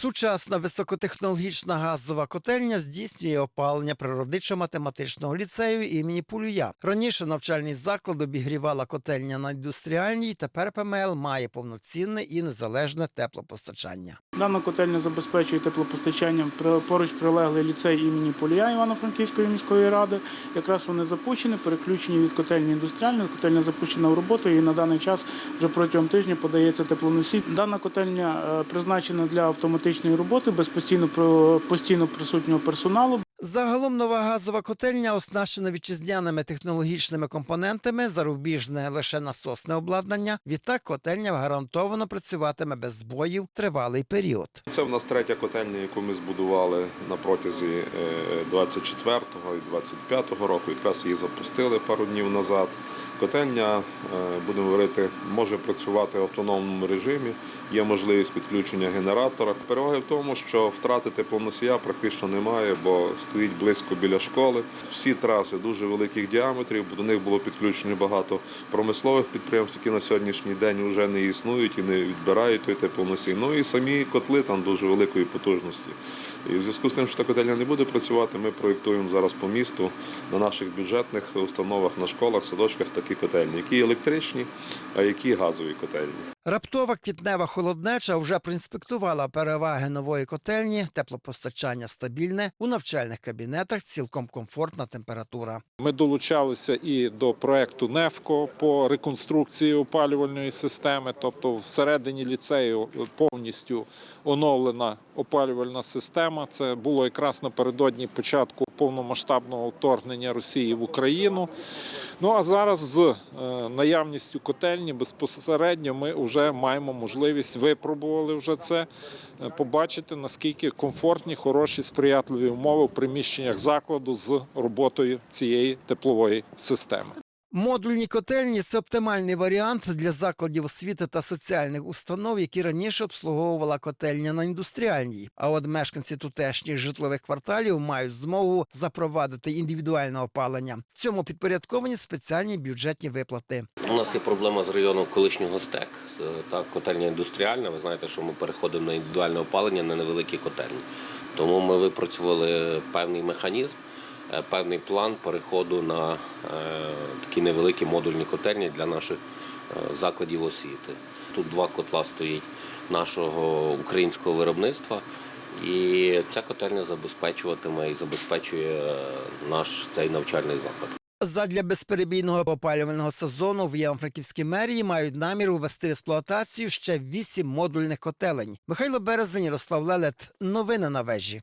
Сучасна високотехнологічна газова котельня здійснює опалення природничо-математичного ліцею імені Пулюя. Раніше навчальний заклад обігрівала котельня на індустріальній. Тепер ПМЛ має повноцінне і незалежне теплопостачання. Дана котельня забезпечує теплопостачанням поруч прилеглий ліцей імені Полія Івано-Франківської міської ради. Якраз вони запущені, переключені від котельні індустріальної. Котельня запущена в роботу і на даний час вже протягом тижня подається теплоносій. Дана котельня е, призначена для автоматичної роботи без постійно постійно присутнього персоналу. Загалом нова газова котельня оснащена вітчизняними технологічними компонентами, зарубіжне лише насосне обладнання. Відтак котельня гарантовано працюватиме без збоїв тривалий період. Це в нас третя котельня, яку ми збудували на протязі е, 24-го і 25-го року. Якраз її запустили пару днів назад. Котельня, е, будемо говорити, може працювати в автономному режимі. Є можливість підключення генератора. Переваги в тому, що втратити повносія практично немає, бо стоїть близько біля школи. Всі траси дуже великих діаметрів, бо до них було підключено багато промислових підприємств, які на сьогоднішній день вже не існують і не відбирають той теплоносій. Ну і самі котли там дуже великої потужності. І в зв'язку з тим, що та котельня не буде працювати, ми проєктуємо зараз по місту на наших бюджетних установах, на школах, садочках такі котельні, які електричні, а які газові котельні. Раптова квітнева холоднеча вже проінспектувала переваги нової котельні, теплопостачання стабільне, у навчальних кабінетах цілком комфортна температура. Ми долучалися і до проекту НЕФКО по реконструкції опалювальної системи. Тобто, всередині ліцею повністю оновлена опалювальна система. Це було якраз напередодні початку повномасштабного вторгнення Росії в Україну. Ну а зараз з е, наявністю котельні безпосередньо ми вже маємо можливість випробували вже це, е, побачити наскільки комфортні, хороші, сприятливі умови в приміщеннях закладу з роботою цієї теплової системи. Модульні котельні це оптимальний варіант для закладів освіти та соціальних установ, які раніше обслуговувала котельня на індустріальній. А от мешканці тутешніх житлових кварталів мають змогу запровадити індивідуальне опалення. В цьому підпорядковані спеціальні бюджетні виплати. У нас є проблема з району колишнього СТЕК, е, та котельня індустріальна. Ви знаєте, що ми переходимо на індивідуальне опалення на невеликі котельні. Тому ми випрацювали певний механізм, певний план переходу на е, такі невеликі модульні котельні для наших е, закладів освіти. Тут два котла стоїть нашого українського виробництва. І ця котельня забезпечуватиме і забезпечує е, наш цей навчальний заклад. Задля безперебійного опалювального сезону в Євро-Франківській мерії мають намір увести в експлуатацію ще вісім модульних котелень. Михайло Березень, Ярослав Лелет. Новини на вежі.